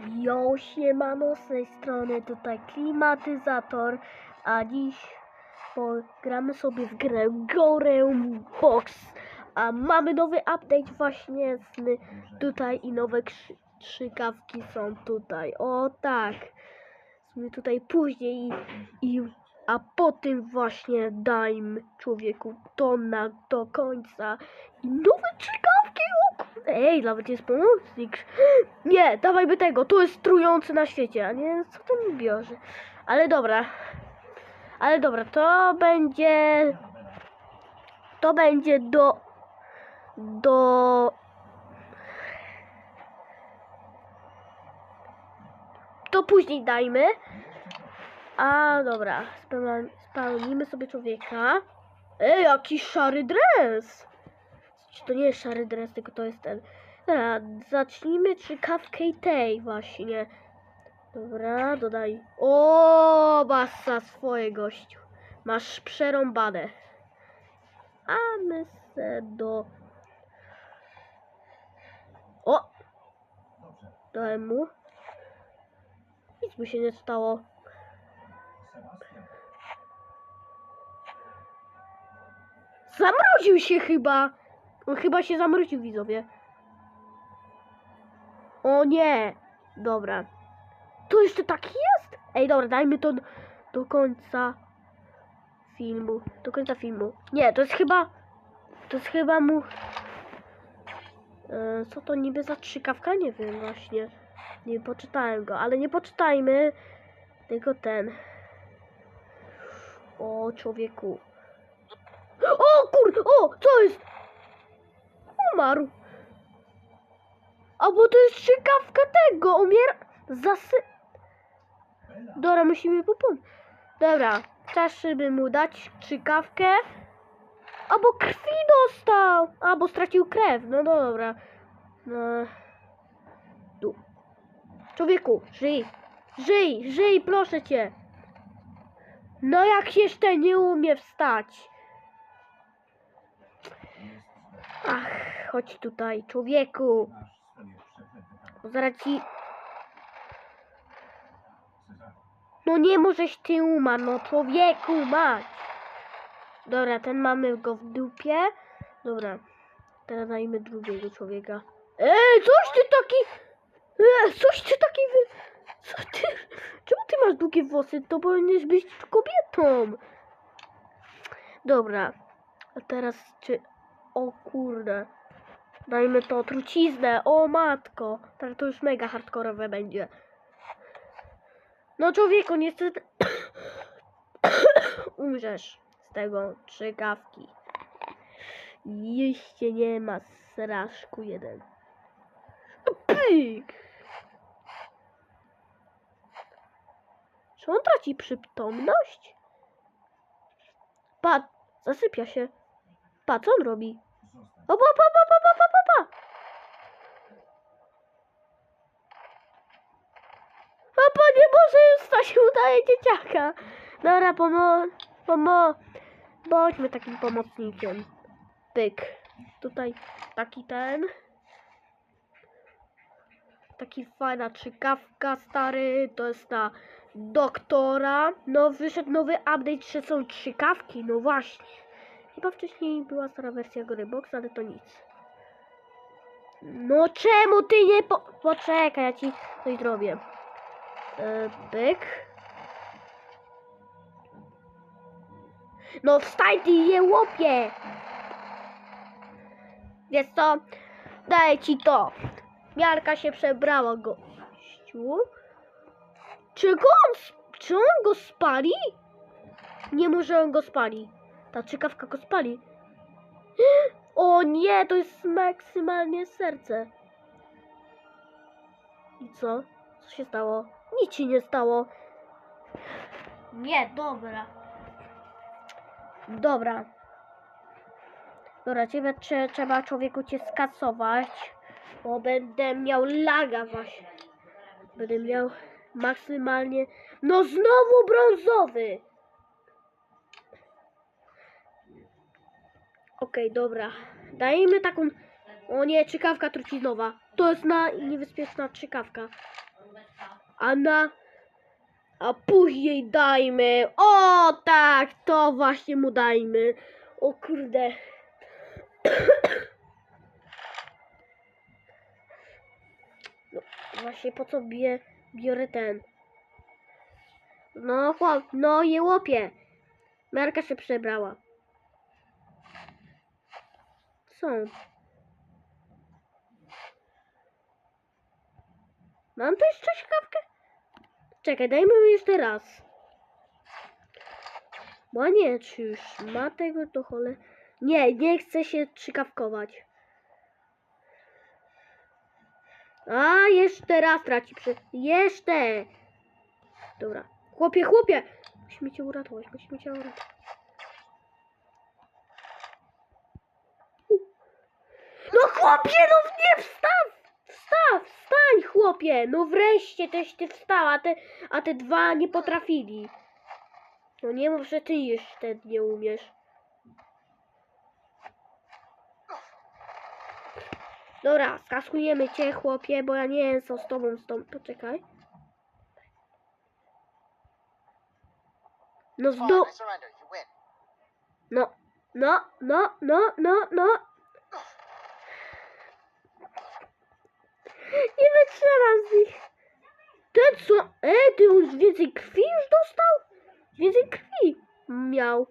Jo, siemano, z tej strony tutaj klimatyzator, a dziś pogramy sobie w grę Gorę Box, a mamy nowy update właśnie z, tutaj i nowe krzy- strzykawki są tutaj, o tak, sobie tutaj później i, a potem właśnie dajmy człowieku to na do końca. I nowe strzykawki, o ej, nawet jest pomocnik, nie, dawajmy tego, to jest trujący na świecie, a nie, co to mi bierze. Ale dobra, ale dobra, to będzie, to będzie do, do, to później dajmy. A dobra, spełnimy sobie człowieka. Ej, jaki szary dres! Czy to nie jest szary dres, tylko to jest ten. Dobra, zacznijmy czykawkę tej właśnie. Dobra, dodaj. O, basa swoje gościu. Masz przerąbane. A my se do... O! Dałem mu. Nic mu się nie stało. Zamroził się chyba. On chyba się zamroził, widzowie. O nie! Dobra. To jeszcze tak jest? Ej, dobra, dajmy to do, końca filmu. Do końca filmu. Nie, to jest chyba... To jest chyba mu... E, co to niby za trzykawka? Nie wiem właśnie. Nie poczytałem go, ale nie poczytajmy. Tylko ten. O, człowieku. O kur... O, co jest? Umarł. A bo to jest strzykawka tego, umiera... Zasy... Dobra, musimy popomóc. Dobra, czas, żeby mu dać strzykawkę. Albo krwi dostał. Albo stracił krew. No dobra. No. Tu. Człowieku, żyj. Żyj, żyj, proszę cię. No jak jeszcze nie umie wstać. Ach, chodź tutaj, człowieku. Bo zaraz ci... No nie możesz ty umarł, no człowieku, mać. Dobra, ten mamy go w dupie. Dobra, teraz dajmy drugiego człowieka. Ej, coś ty taki... Ej, coś ty taki wy... Co ty... Czemu ty masz długie włosy? To powinieneś być kobietą. Dobra, a teraz czy... O kurde. Dajmy to truciznę. O matko. Teraz to już mega hardkorowe będzie. No człowieku, niestety umrzesz z tego trzykawki. Jeszcze nie ma straszku jeden. Pyk! Czy on traci przytomność? Pa, zasypia się. Pa, co on robi? O, pa, pa, pa, pa, pa, pa. A panie Boże, już coś udaje dzieciaka. Dobra, pomo... pomo... Bądźmy takim pomocnikiem. Pyk. Tutaj taki ten. Taki fajna trzykawka, stary. To jest na doktora. No, wyszedł nowy update, że są trzykawki. No właśnie. Chyba wcześniej była stara wersja Gorybox, ale to nic. No czemu ty nie po... Poczekaj, ja ci coś zrobię. E, Pyk. No wstań ty je łopie! Wiesz co? Daję ci to. Miarka się przebrała gościu. Czy go on, czy on go spali? Nie może on go spali. Ta czekawka go spali. O nie, to jest maksymalnie serce. I co? Co się stało? Nic się nie stało. Nie, dobra. Dobra. Dobra, ciebie trze- trzeba człowieku cię skasować, bo będę miał laga właśnie. Będę miał maksymalnie... No znowu brązowy! Okej, dobra. Dajmy taką... O nie, czykawka truciznowa. To jest na niebezpieczna czykawka. a na... A później dajmy. O tak, to właśnie mu dajmy. O kurde. No, właśnie po co bie, biorę ten? No chłop, no je łopie. Marka się przebrała. Są. Mam tu jeszcze szkawkę? Czekaj, dajmy mu jeszcze raz. Bo nie, czy już ma tego to chole. Nie, nie chcę się trzykawkować. A, jeszcze raz traci przy... Jeszcze! Dobra. Chłopie, chłopie! Musimy cię uratować, musimy cię uratować. No chłopie, no nie wstaw! Wstaw, wstań chłopie! No wreszcie też ty wstał, a te, a te dwa nie potrafili. No nie mów, że ty jeszcze nie umiesz. Dobra, skasujemy cię chłopie, bo ja nie wiem co z tobą. Poczekaj. No zdo... No, no, no, no, no, no. Nie wytrzymam z nich. Ten co? Ej, ty już więcej krwi już dostał? Więcej krwi miał.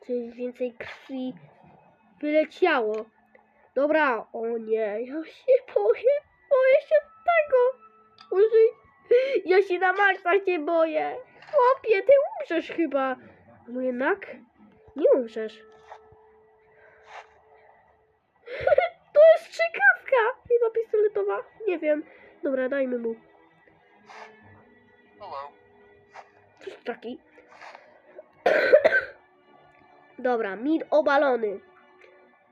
Coś więcej krwi wyleciało. Dobra, o nie, ja się boję. Boję się tego. Użyj. Ja się na maksa się boję. Chłopie, ty umrzesz chyba. No jednak nie umrzesz. to jest strzykawka! Chyba pistoletowa. Nie wiem. Dobra, dajmy mu. Hello. Coś taki. Dobra, mid obalony.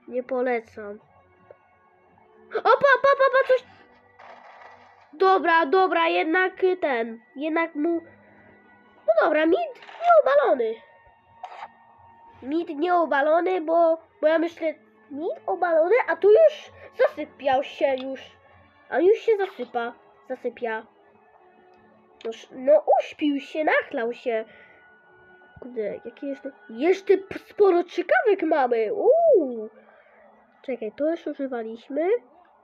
Nie polecam. O, pa, pa, pa, pa, coś... Dobra, dobra, jednak ten, jednak mu... No dobra, mid nieobalony. Mid nieobalony, bo, bo ja myślę, mid obalony, a tu już zasypiał się już. A już się zasypa, zasypia. No, sz- no uśpił się, nachlał się. Kurde, jakie jeszcze... Jeszcze sporo ciekawek mamy. Uuu. Czekaj, to już używaliśmy.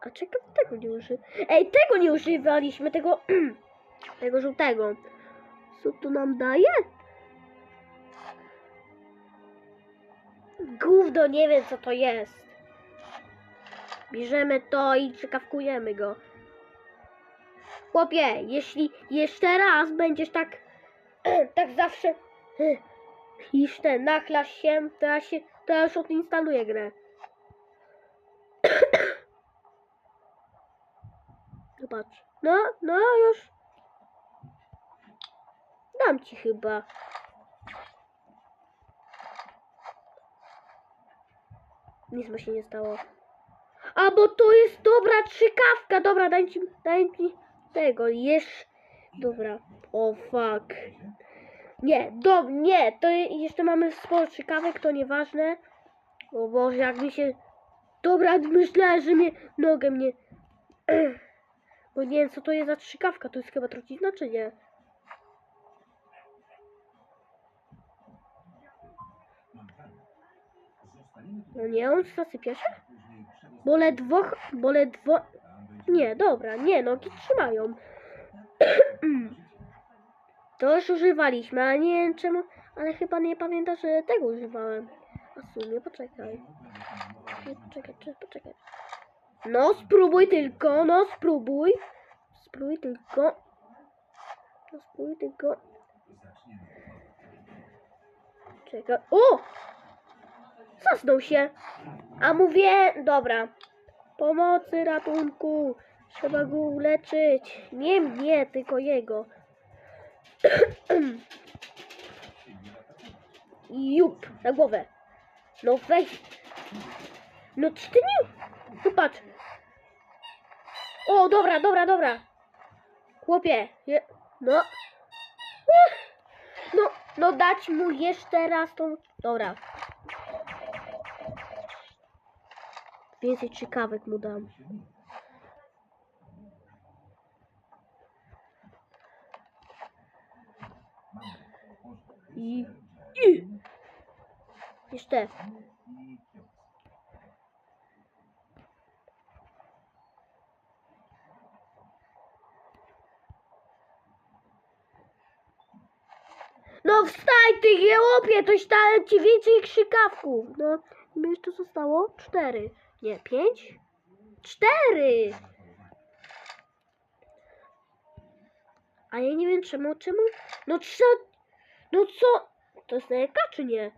A czekaj, tego nie używaliśmy. Ej, tego nie używaliśmy, tego... tego żółtego. Co to nam daje? Gówno, nie wiem co to jest. Bierzemy to i czekawkujemy go. Chłopie, jeśli jeszcze raz będziesz tak, tak zawsze iż ten nachlasz się, to ja się, to ja już odinstaluję grę. Zobacz. No, no już. Dam ci chyba. Nic mu się nie stało. A bo to jest dobra trzykawka. Dobra, daj ci, daj mi tego. Jesz. Dobra. O fuck. Nie, do, nie, to je- jeszcze mamy sporo trzykawek, to nieważne. O Boże, jak mi się... Dobra, myślałem, że mnie... Nogę mnie... Bo nie wiem, co to jest za trzykawka. To jest chyba trucizna, czy nie? No nie, on zasypia się? Bo ledwo... Bo ledwo... Nie, dobra, nie, nogi trzymają. To już używaliśmy, a nie wiem czemu... Ale chyba nie pamiętam, że tego używałem. A w sumie, poczekaj. Poczekaj, poczekaj. No, spróbuj tylko, no, spróbuj. Spróbuj tylko. No, spróbuj tylko. Czekaj. O! Zasnął się. A mówię, dobra. Pomocy, ratunku. Trzeba go uleczyć. Nie mnie, tylko jego. Jup, na głowę. No weź. No czy ty nie... No. O, dobra, dobra, dobra. Chłopie, je... no. No, no dać mu jeszcze raz tą... Dobra. Więcej ciekawek mu dam. I... I... Jeszcze. No wstań ty jełopie, toś dałem ci więcej krzykawków. No, mi jeszcze zostało cztery. Nie, pięć? Cztery! A ja nie wiem czemu, czemu? No co? No co? To jest nerka czy nie?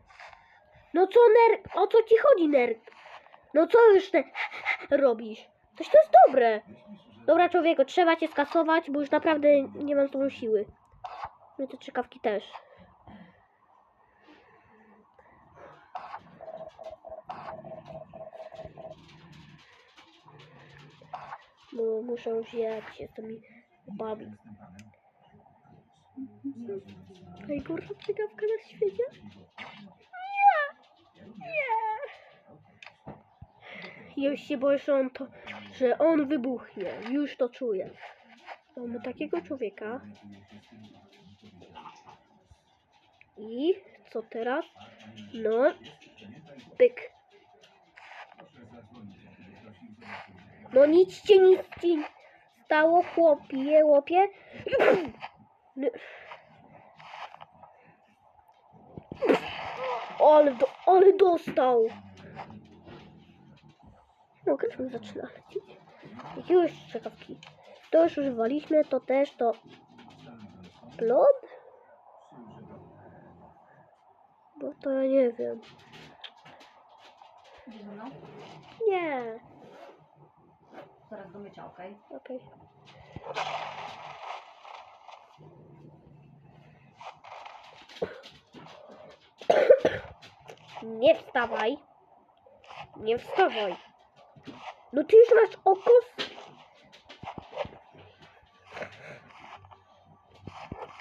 No co ner... O co ci chodzi nerk? No co już robisz? Coś to jest dobre. Dobra człowieku, trzeba cię skasować, bo już naprawdę nie mam dużo siły. No te czekawki też. Bo muszę wziąć się z tymi bawi. Najgorsza czekawka na świecie? Nie! Nie! Już się boję, że on, to, że on wybuchnie. Już to czuję. Mamy takiego człowieka. I co teraz? No, pyk. No nic ci, nic ci stało, chłopie, łopie. Ale, do, ale dostał. No, kręcimy zaczyna lecieć. Jakiegoś czekawki. To już używaliśmy, to też to... Plod? Bo to ja nie wiem. Nie. Zaraz do mycia, okej? Okej. Nie wstawaj. Nie wstawaj. No ty już masz oko.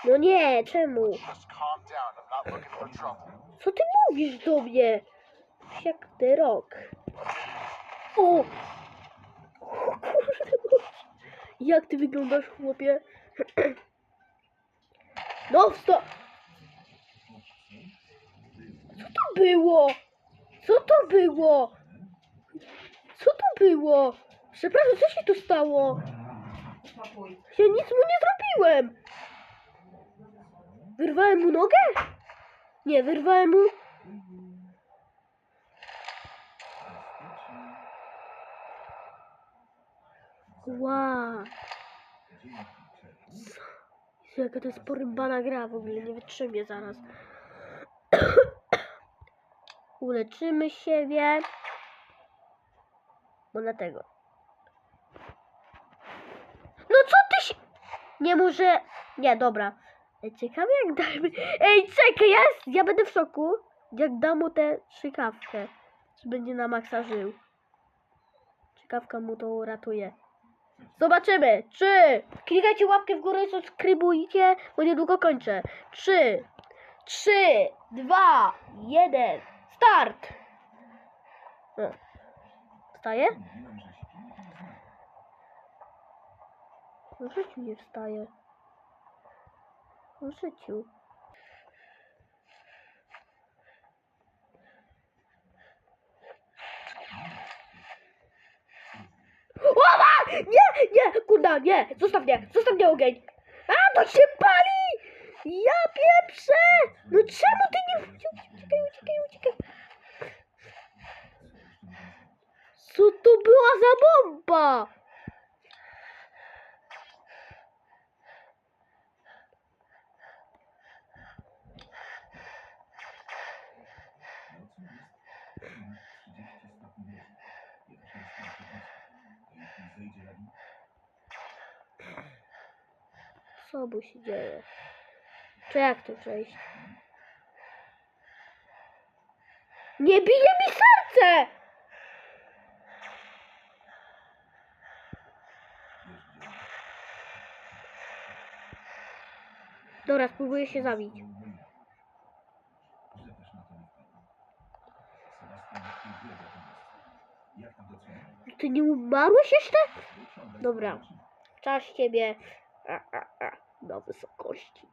No nie, czemu? Co ty mówisz do mnie? Jak ty rok. O! Jak ty wyglądasz, chłopie? No wsta... Co to było? Co to było? Co to było? Przepraszam, co się tu stało? Ja nic mu nie zrobiłem. Wyrwałem mu nogę? Nie, wyrwałem mu... Wow. Jezu, Jaka to jest porąbana gra w ogóle, nie wytrzymię zaraz. Uleczymy siebie. Bo dlatego. No co ty się... Nie może... Nie, dobra. Ciekawe jak damy... Ej, czekaj, ja, ja będę w szoku. Jak dam mu tę szykawkę. Czy będzie na maksa żył. Ciekawka mu to uratuje. Zobaczymy. Trzy. Klikajcie łapkę w górę i subskrybujcie, bo niedługo kończę. Trzy. Trzy. Dwa. Jeden. Start. No. Wstaje? W życiu nie wstaje. W życiu. Nie, kurda, nie, zostaw mnie, zostaw mnie ogień. A, to się pali! Ja pieprzę! No czemu ty nie... Uciekaj, uciekaj, uciekaj. Co to była za bomba? Mu się dzieje? Czy jak to przejść? Nie bije mi serce! Dobra, spróbuję się zabić. Ty nie umarłeś jeszcze? Dobra. Czas ciebie a, a, a, na wysokości.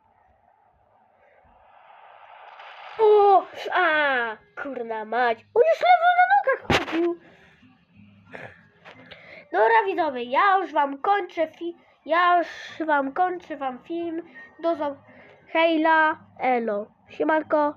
O! A! Kurna mać. On już lewo na nogach chodził. Dobra widzowie, ja już wam kończę fi... Ja już wam kończę wam film. Do zob... Hejla, elo. Siemanko.